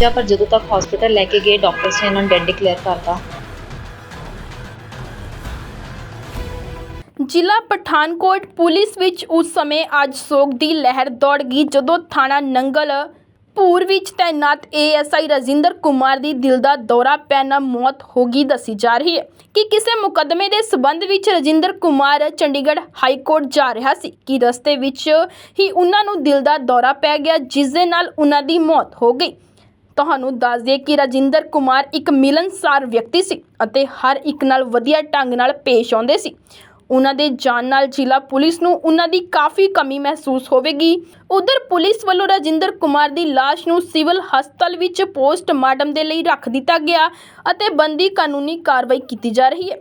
ਜਾਂ ਪਰ ਜਦੋਂ ਤੱਕ ਹਸਪੀਟਲ ਲੈ ਕੇ ਗਏ ਡਾਕਟਰਸ ਨੇ ਇਹਨਾਂ ਨੂੰ ਡੈਡ ਡਿਕਲੇਅਰ ਕਰਤਾ। ਜ਼ਿਲ੍ਹਾ ਪਠਾਨਕੋਟ ਪੁਲਿਸ ਵਿੱਚ ਉਸ ਸਮੇਂ ਅੱਜ ਸੋਗ ਦੀ ਲਹਿਰ ਦੌੜ ਗਈ, ਜਦੋਂ ਥਾਣਾ ਨੰਗਲ ਭੂਰ ਵਿੱਚ ਤਾਇਨਾਤ ਏਐਸਆਈ ਰਜਿੰਦਰ ਕੁਮਾਰ ਦੀ ਦਿਲ ਦਾ ਦੌਰਾ ਪੈਣ ਨਾਲ ਮੌਤ ਹੋ ਗਈ ਦੱਸੀ ਜਾ ਰਹੀ ਹੈ। ਕਿ ਕਿਸੇ ਮੁਕੱਦਮੇ ਦੇ ਸਬੰਧ ਵਿੱਚ ਰਜਿੰਦਰ ਕੁਮਾਰ ਚੰਡੀਗੜ੍ਹ ਹਾਈ ਕੋਰਟ ਜਾ ਰਿਹਾ ਸੀ? ਕਿ ਰਸਤੇ ਵਿੱਚ ਹੀ ਉਹਨਾਂ ਨੂੰ ਦਿਲ ਦਾ ਦੌਰਾ ਪੈ ਗਿਆ, ਜਿਸ ਦੇ ਨਾਲ ਉਹਨਾਂ ਦੀ ਮੌਤ ਹੋ ਗਈ? ਤੁਹਾਨੂੰ ਦੱਸ ਦਈਏ ਕਿ ਰਾਜਿੰਦਰ ਕੁਮਾਰ ਇੱਕ ਮਿਲਨਸਾਰ ਵਿਅਕਤੀ ਸੀ ਅਤੇ ਹਰ ਇੱਕ ਨਾਲ ਵਧੀਆ ਢੰਗ ਨਾਲ ਪੇਸ਼ ਆਉਂਦੇ ਸੀ। ਉਹਨਾਂ ਦੇ ਜਾਣ ਨਾਲ ਜ਼ਿਲ੍ਹਾ ਪੁਲਿਸ ਨੂੰ ਉਹਨਾਂ ਦੀ ਕਾਫੀ ਕਮੀ ਮਹਿਸੂਸ ਹੋਵੇਗੀ। ਉਧਰ ਪੁਲਿਸ ਵੱਲੋਂ ਰਾਜਿੰਦਰ ਕੁਮਾਰ ਦੀ ਲਾਸ਼ ਨੂੰ ਸਿਵਲ ਹਸਪਤਾਲ ਵਿੱਚ ਪੋਸਟਮਾਰਟਮ ਦੇ ਲਈ ਰੱਖ ਦਿੱਤਾ ਗਿਆ ਅਤੇ ਬੰਦੀ ਕਾਨੂੰਨੀ ਕਾਰਵਾਈ ਕੀਤੀ ਜਾ ਰਹੀ ਹੈ।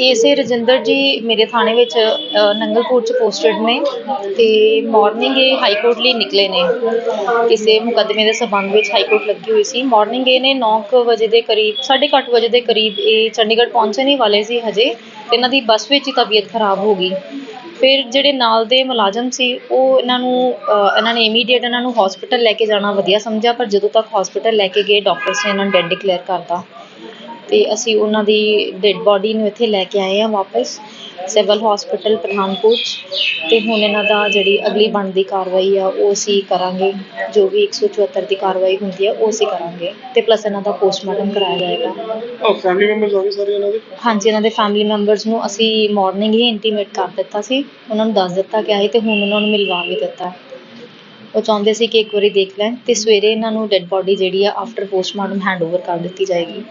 ਏਸੇ ਰਜਿੰਦਰ ਜੀ ਮੇਰੇ ਥਾਣੇ ਵਿੱਚ ਅ, ਨੰਗਲਪੁਰ ਚ ਪੋਸਟਡ ਨੇ ਤੇ ਮਾਰਨਿੰਗ ਇਹ ਹਾਈ ਕੋਰਟ ਲਈ ਨਿਕਲੇ ਨੇ। ਕਿਸੇ ਮੁਕੱਦਮੇ ਦੇ ਸਬੰਧ ਵਿੱਚ ਹਾਈ ਕੋਰਟ ਲੱਗੀ ਹੋਈ ਸੀ। ਮਾਰਨਿੰਗ ਇਹ ਨੇ 9 ਵਜੇ ਦੇ ਕਰੀਬ 8:30 ਵਜੇ ਦੇ ਕਰੀਬ ਇਹ ਚੰਡੀਗੜ੍ਹ ਪਹੁੰਚਣ ਹੀ ਵਾਲੇ ਸੀ ਹਜੇ ਤੇ ਇਹਨਾਂ ਦੀ ਬੱਸ ਵਿੱਚ ਹੀ ਤਬੀਅਤ ਖਰਾਬ ਹੋ ਗਈ। ਫਿਰ ਜਿਹੜੇ ਨਾਲ ਦੇ ਮੁਲਾਜ਼ਮ ਸੀ ਉਹ ਇਹਨਾਂ ਨੂੰ ਇਹਨਾਂ ਨੇ ਇਮੀਡੀਏਟ ਇਹਨਾਂ ਨੂੰ ਹਸਪੀਟਲ ਲੈ ਕੇ ਜਾਣਾ ਵਧੀਆ ਸਮਝਿਆ ਪਰ ਜਦੋਂ ਤੱਕ ਹਸਪੀਟਲ ਲੈ ਕੇ ਗਏ ਡਾਕਟਰਸ ਨੇ ਇਹਨਾਂ ਨੂੰ ਡੈਡ ਡਿਕਲੇਅਰ ਕਰਤਾ। ਤੇ ਅਸੀਂ ਉਹਨਾਂ ਦੀ ਡੈਡ ਬੋਡੀ ਨੂੰ ਇੱਥੇ ਲੈ ਕੇ ਆਏ ਹਾਂ ਵਾਪਸ ਸਿਵਲ ਹਸਪੀਟਲ ਪਠਾਨਕੋਟ 'ਚ ਤੇ ਹੁਣ ਇਹਨਾਂ ਦਾ ਜਿਹੜੀ ਅਗਲੀ ਬਣਦੀ ਕਾਰਵਾਈ ਆ ਉਹ ਅਸੀਂ ਕਰਾਂਗੇ। ਜੋ ਵੀ 174 ਦੀ ਕਾਰਵਾਈ ਹੁੰਦੀ ਆ ਉਹ ਅਸੀਂ ਕਰਾਂਗੇ। ਤੇ ਪਲੱਸ ਇਹਨਾਂ ਦਾ ਪੋਸਟਮਾਰਟਮ ਕਰਾਇਆ ਜਾਏਗਾ। ਉਹ ਫੈਮਿਲੀ ਮੈਂਬਰਸ ਆ ਗਏ ਸਾਰੇ ਇਹਨਾਂ ਦੇ? ਹਾਂਜੀ ਇਹਨਾਂ ਦੇ ਫੈਮਿਲੀ ਮੈਂਬਰਸ ਨੂੰ ਅਸੀਂ ਮਾਰਨਿੰਗ ਹੀ ਇੰਟੀਮੇਟ ਕਰ ਦਿੱਤਾ ਸੀ। ਉਹਨਾਂ ਨੂੰ ਦੱਸ ਦਿੱਤਾ ਗਿਆ ਸੀ ਤੇ ਹੁਣ ਉਹਨਾਂ ਨੂੰ ਮਿਲਵਾ ਵੀ ਦਿੱਤਾ। ਉਹ ਚਾਹੁੰਦੇ ਸੀ ਕਿ ਇੱਕ ਵਾਰੀ ਦੇਖ ਲੈਣ ਤੇ ਸਵੇਰੇ ਇਹਨਾਂ ਨੂੰ ਡੈੱਡ ਬੋਡੀ ਜਿਹੜੀ ਆ ਆਫਟਰ ਪੋਸਟਮਾਰਟਮ ਹੈਂਡਓਵਰ ਕਰ ਦਿੱਤੀ ਜਾਏਗੀ।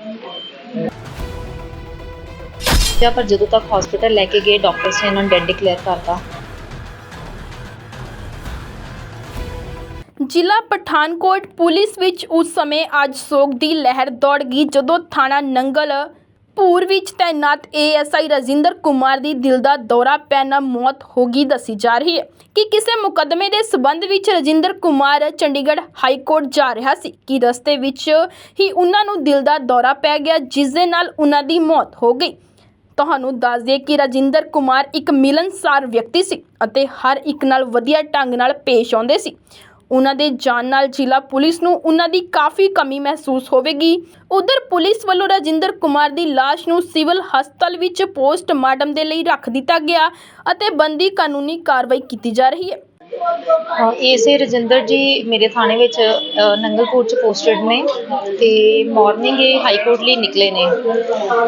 ਜਾਂ ਪਰ ਜਦੋਂ ਤੱਕ ਹਸਪੀਟਲ ਲੈ ਕੇ ਗਏ ਡਾਕਟਰਸ ਨੇ ਇਹਨਾਂ ਨੂੰ ਡੈਡ ਡਿਕਲੇਅਰ ਕਰਤਾ। ਜ਼ਿਲ੍ਹਾ ਪਠਾਨਕੋਟ ਪੁਲਿਸ ਵਿੱਚ ਉਸ ਸਮੇਂ ਅੱਜ ਸੋਗ ਦੀ ਲਹਿਰ ਦੌੜ ਗਈ, ਜਦੋਂ ਥਾਣਾ ਨੰਗਲ ਭੂਰ ਵਿੱਚ ਤਾਇਨਾਤ ਏਐਸਆਈ ਰਜਿੰਦਰ ਕੁਮਾਰ ਦੀ ਦਿਲ ਦਾ ਦੌਰਾ ਪੈਣ ਨਾਲ ਮੌਤ ਹੋ ਗਈ ਦੱਸੀ ਜਾ ਰਹੀ ਹੈ। ਕਿ ਕਿਸੇ ਮੁਕੱਦਮੇ ਦੇ ਸਬੰਧ ਵਿੱਚ ਰਜਿੰਦਰ ਕੁਮਾਰ ਚੰਡੀਗੜ੍ਹ ਹਾਈ ਕੋਰਟ ਜਾ ਰਿਹਾ ਸੀ? ਕਿ ਰਸਤੇ ਵਿੱਚ ਹੀ ਉਹਨਾਂ ਨੂੰ ਦਿਲ ਦਾ ਦੌਰਾ ਪੈ ਗਿਆ, ਜਿਸ ਦੇ ਨਾਲ ਉਹਨਾਂ ਦੀ ਮੌਤ ਹੋ ਗਈ? ਤੁਹਾਨੂੰ ਦੱਸ ਦਈਏ ਕਿ ਰਾਜਿੰਦਰ ਕੁਮਾਰ ਇੱਕ ਮਿਲਨਸਾਰ ਵਿਅਕਤੀ ਸੀ ਅਤੇ ਹਰ ਇੱਕ ਨਾਲ ਵਧੀਆ ਢੰਗ ਨਾਲ ਪੇਸ਼ ਆਉਂਦੇ ਸੀ। ਉਹਨਾਂ ਦੇ ਜਾਣ ਨਾਲ ਜ਼ਿਲ੍ਹਾ ਪੁਲਿਸ ਨੂੰ ਉਹਨਾਂ ਦੀ ਕਾਫੀ ਕਮੀ ਮਹਿਸੂਸ ਹੋਵੇਗੀ। ਉਧਰ ਪੁਲਿਸ ਵੱਲੋਂ ਰਾਜਿੰਦਰ ਕੁਮਾਰ ਦੀ ਲਾਸ਼ ਨੂੰ ਸਿਵਲ ਹਸਪਤਾਲ ਵਿੱਚ ਪੋਸਟਮਾਰਟਮ ਦੇ ਲਈ ਰੱਖ ਦਿੱਤਾ ਗਿਆ ਅਤੇ ਬੰਦੀ ਕਾਨੂੰਨੀ ਕਾਰਵਾਈ ਕੀਤੀ ਜਾ ਰਹੀ ਹੈ। ਏਸੇ ਰਜਿੰਦਰ ਜੀ ਮੇਰੇ ਥਾਣੇ ਵਿੱਚ ਅ, ਨੰਗਲਪੁਰ ਚ ਪੋਸਟਡ ਨੇ ਤੇ ਮਾਰਨਿੰਗ ਇਹ ਹਾਈ ਕੋਰਟ ਲਈ ਨਿਕਲੇ ਨੇ।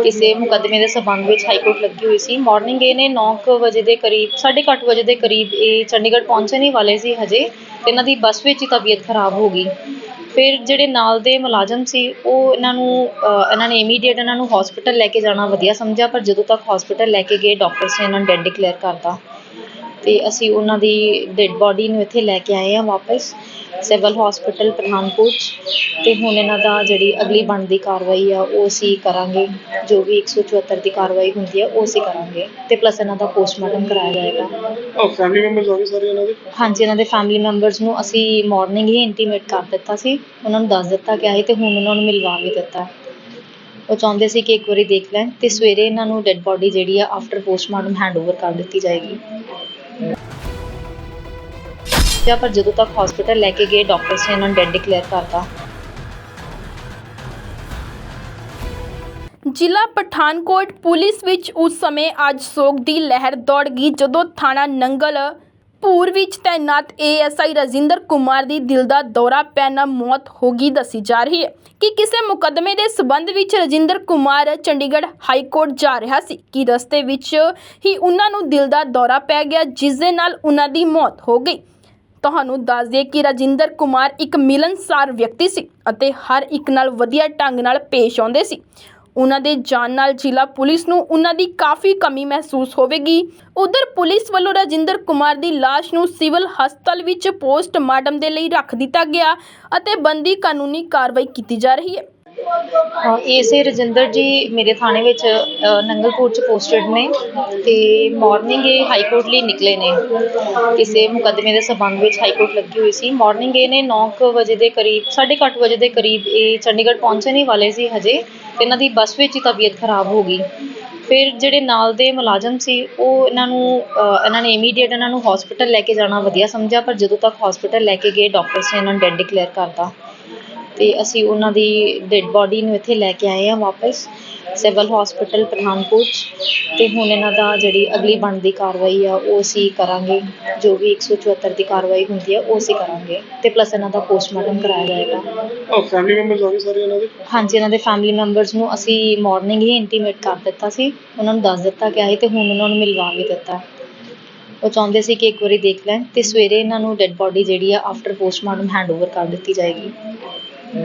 ਕਿਸੇ ਮੁਕੱਦਮੇ ਦੇ ਸਬੰਧ ਵਿੱਚ ਹਾਈ ਕੋਰਟ ਲੱਗੀ ਹੋਈ ਸੀ। ਮਾਰਨਿੰਗ ਇਹ ਨੇ 9 ਵਜੇ ਦੇ ਕਰੀਬ 8:30 ਵਜੇ ਦੇ ਕਰੀਬ ਇਹ ਚੰਡੀਗੜ੍ਹ ਪਹੁੰਚਣ ਹੀ ਵਾਲੇ ਸੀ ਹਜੇ ਤੇ ਇਹਨਾਂ ਦੀ ਬੱਸ ਵਿੱਚ ਹੀ ਤਬੀਅਤ ਖਰਾਬ ਹੋ ਗਈ। ਫਿਰ ਜਿਹੜੇ ਨਾਲ ਦੇ ਮੁਲਾਜ਼ਮ ਸੀ ਉਹ ਇਹਨਾਂ ਨੂੰ ਅ, ਇਹਨਾਂ ਨੇ ਇਮੀਡੀਏਟ ਇਹਨਾਂ ਨੂੰ ਹਸਪੀਟਲ ਲੈ ਕੇ ਜਾਣਾ ਵਧੀਆ ਸਮਝਿਆ ਪਰ ਜਦੋਂ ਤੱਕ ਹਸਪੀਟਲ ਲੈ ਕੇ ਗਏ ਡਾਕਟਰਸ ਨੇ ਇਹਨਾਂ ਨੂੰ ਡੈਡ ਡਿਕਲੇਅਰ ਕਰਤਾ। ਤੇ ਅਸੀਂ ਉਹਨਾਂ ਦੀ ਡੈਡ ਬੋਡੀ ਨੂੰ ਇੱਥੇ ਲੈ ਕੇ ਆਏ ਹਾਂ ਵਾਪਸ ਸਿਵਲ ਹਸਪੀਟਲ ਪਠਾਨਕੋਟ 'ਚ। ਤੇ ਹੁਣ ਇਹਨਾਂ ਦਾ ਜਿਹੜੀ ਅਗਲੀ ਬਣਦੀ ਕਾਰਵਾਈ ਆ ਉਹ ਅਸੀਂ ਕਰਾਂਗੇ। ਜੋ ਵੀ 174 ਦੀ ਕਾਰਵਾਈ ਹੁੰਦੀ ਆ ਉਹ ਅਸੀਂ ਕਰਾਂਗੇ। ਤੇ ਪਲੱਸ ਇਹਨਾਂ ਦਾ ਪੋਸਟਮਾਰਟਮ ਕਰਾਇਆ ਜਾਏਗਾ। ਉਹ ਫੈਮਿਲੀ ਮੈਂਬਰਸ ਆ ਗਏ ਸਾਰੇ ਇਹਨਾਂ ਦੇ? ਹਾਂਜੀ ਇਹਨਾਂ ਦੇ ਫੈਮਿਲੀ ਮੈਂਬਰਸ ਨੂੰ ਅਸੀਂ ਮਾਰਨਿੰਗ ਹੀ ਇੰਟੀਮੇਟ ਕਰ ਦਿੱਤਾ ਸੀ। ਉਹਨਾਂ ਨੂੰ ਦੱਸ ਦਿੱਤਾ ਗਿਆ ਸੀ ਤੇ ਹੁਣ ਉਹਨਾਂ ਨੂੰ ਮਿਲਵਾ ਵੀ ਦਿੱਤਾ। ਉਹ ਚਾਹੁੰਦੇ ਸੀ ਕਿ ਇੱਕ ਵਾਰੀ ਦੇਖ ਲੈਣ ਤੇ ਸਵੇਰੇ ਇਹਨਾਂ ਨੂੰ ਡੈੱਡ ਬੋਡੀ ਜਿਹੜੀ ਆ ਆਫਟਰ ਪੋਸਟਮਾਰਟਮ ਹੈਂਡਓਵਰ ਕਰ ਦਿੱਤੀ ਜਾਏਗੀ। ਜਾਂ ਪਰ ਜਦੋਂ ਤੱਕ ਹਸਪੀਟਲ ਲੈ ਕੇ ਗਏ ਡਾਕਟਰਸ ਨੇ ਇਹਨਾਂ ਨੂੰ ਡੈਡ ਡਿਕਲੇਅਰ ਕਰਤਾ। ਜ਼ਿਲ੍ਹਾ ਪਠਾਨਕੋਟ ਪੁਲਿਸ ਵਿੱਚ ਉਸ ਸਮੇਂ ਅੱਜ ਸੋਗ ਦੀ ਲਹਿਰ ਦੌੜ ਗਈ, ਜਦੋਂ ਥਾਣਾ ਨੰਗਲ, ਭੂਰ ਵਿੱਚ ਤਾਇਨਾਤ ਏਐਸਆਈ ਰਜਿੰਦਰ ਕੁਮਾਰ ਦੀ ਦਿਲ ਦਾ ਦੌਰਾ ਪੈਣਾ ਮੌਤ ਹੋ ਗਈ ਦੱਸੀ ਜਾ ਰਹੀ ਹੈ। ਕਿ ਕਿਸੇ ਮੁਕੱਦਮੇ ਦੇ ਸਬੰਧ ਵਿੱਚ ਰਜਿੰਦਰ ਕੁਮਾਰ ਚੰਡੀਗੜ੍ਹ ਹਾਈ ਕੋਰਟ ਜਾ ਰਿਹਾ ਸੀ? ਕਿ ਰਸਤੇ ਵਿੱਚ ਹੀ ਉਹਨਾਂ ਨੂੰ ਦਿਲ ਦਾ ਦੌਰਾ ਪੈ ਗਿਆ, ਜਿਸ ਦੇ ਨਾਲ ਉਹਨਾਂ ਦੀ ਮੌਤ ਹੋ ਗਈ? ਤੁਹਾਨੂੰ ਦੱਸ ਦਈਏ ਕਿ ਰਾਜਿੰਦਰ ਕੁਮਾਰ ਇੱਕ ਮਿਲਨਸਾਰ ਵਿਅਕਤੀ ਸੀ ਅਤੇ ਹਰ ਇੱਕ ਨਾਲ ਵਧੀਆ ਢੰਗ ਨਾਲ ਪੇਸ਼ ਆਉਂਦੇ ਸੀ। ਉਹਨਾਂ ਦੇ ਜਾਣ ਨਾਲ ਜ਼ਿਲ੍ਹਾ ਪੁਲਿਸ ਨੂੰ ਉਹਨਾਂ ਦੀ ਕਾਫੀ ਕਮੀ ਮਹਿਸੂਸ ਹੋਵੇਗੀ। ਉਧਰ ਪੁਲਿਸ ਵੱਲੋਂ ਰਾਜਿੰਦਰ ਕੁਮਾਰ ਦੀ ਲਾਸ਼ ਨੂੰ ਸਿਵਲ ਹਸਪਤਾਲ ਵਿੱਚ ਪੋਸਟਮਾਰਟਮ ਦੇ ਲਈ ਰੱਖ ਦਿੱਤਾ ਗਿਆ ਅਤੇ ਬੰਦੀ ਕਾਨੂੰਨੀ ਕਾਰਵਾਈ ਕੀਤੀ ਜਾ ਰਹੀ ਹੈ। ਏਸੇ ਰਜਿੰਦਰ ਜੀ ਮੇਰੇ ਥਾਣੇ ਵਿੱਚ ਅ, ਨੰਗਲਪੁਰ ਚ ਪੋਸਟਡ ਨੇ ਤੇ ਮਾਰਨਿੰਗ ਇਹ ਹਾਈ ਕੋਰਟ ਲਈ ਨਿਕਲੇ ਨੇ। ਕਿਸੇ ਮੁਕੱਦਮੇ ਦੇ ਸਬੰਧ ਵਿੱਚ ਹਾਈ ਕੋਰਟ ਲੱਗੀ ਹੋਈ ਸੀ। ਮਾਰਨਿੰਗ ਇਹ ਨੇ 9 ਵਜੇ ਦੇ ਕਰੀਬ 8:30 ਵਜੇ ਦੇ ਕਰੀਬ ਇਹ ਚੰਡੀਗੜ੍ਹ ਪਹੁੰਚਣ ਹੀ ਵਾਲੇ ਸੀ ਹਜੇ ਤੇ ਇਹਨਾਂ ਦੀ ਬੱਸ ਵਿੱਚ ਹੀ ਤਬੀਅਤ ਖਰਾਬ ਹੋ ਗਈ। ਫਿਰ ਜਿਹੜੇ ਨਾਲ ਦੇ ਮੁਲਾਜ਼ਮ ਸੀ ਉਹ ਇਹਨਾਂ ਨੂੰ ਅ, ਇਹਨਾਂ ਨੇ ਇਮੀਡੀਏਟ ਇਹਨਾਂ ਨੂੰ ਹਸਪੀਟਲ ਲੈ ਕੇ ਜਾਣਾ ਵਧੀਆ ਸਮਝਿਆ ਪਰ ਜਦੋਂ ਤੱਕ ਹਸਪੀਟਲ ਲੈ ਕੇ ਗਏ ਡਾਕਟਰਸ ਨੇ ਇਹਨਾਂ ਨੂੰ ਡੈਡ ਡਿਕਲੇਅਰ ਕਰਤਾ। ਤੇ ਅਸੀਂ ਉਹਨਾਂ ਦੀ ਡੈਡ ਬੋਡੀ ਨੂੰ ਇੱਥੇ ਲੈ ਕੇ ਆਏ ਹਾਂ ਵਾਪਸ ਸਿਵਲ ਹਸਪੀਟਲ ਪਠਾਨਕੋਟ ਤੇ ਹੁਣ ਇਹਨਾਂ ਦਾ ਜਿਹੜੀ ਅਗਲੀ ਬਣਦੀ ਕਾਰਵਾਈ ਆ ਉਹ ਅਸੀਂ ਕਰਾਂਗੇ ਜੋ ਵੀ 174 ਦੀ ਕਾਰਵਾਈ ਹੁੰਦੀ ਆ ਉਹ ਅਸੀਂ ਕਰਾਂਗੇ ਤੇ ਪਲੱਸ ਇਹਨਾਂ ਦਾ ਪੋਸਟਮਾਰਟਮ ਕਰਾਇਆ ਜਾਏਗਾ। ਉਹ ਫੈਮਿਲੀ ਮੈਂਬਰਸ ਆ ਗਏ ਸਾਰੇ ਇਹਨਾਂ ਦੇ? ਹਾਂਜੀ ਇਹਨਾਂ ਦੇ ਫੈਮਿਲੀ ਮੈਂਬਰਸ ਨੂੰ ਅਸੀਂ ਮਾਰਨਿੰਗ ਹੀ ਇੰਟੀਮੇਟ ਕਰ ਦਿੱਤਾ ਸੀ ਉਹਨਾਂ ਨੂੰ ਦੱਸ ਦਿੱਤਾ ਗਿਆ ਸੀ ਤੇ ਹੁਣ ਉਹਨਾਂ ਨੂੰ ਮਿਲਵਾ ਵੀ ਦਿੱਤਾ। ਉਹ ਚਾਹੁੰਦੇ ਸੀ ਕਿ ਇੱਕ ਵਾਰੀ ਦੇਖ ਲੈਣ ਤੇ ਸਵੇਰੇ ਇਹਨਾਂ ਨੂੰ ਡੈੱਡ ਬੋਡੀ ਜਿਹੜੀ ਆ ਆਫਟਰ ਪੋਸਟਮਾਰਟਮ ਹੈਂਡਓਵਰ ਕਰ ਦਿੱਤੀ ਜਾਏਗੀ।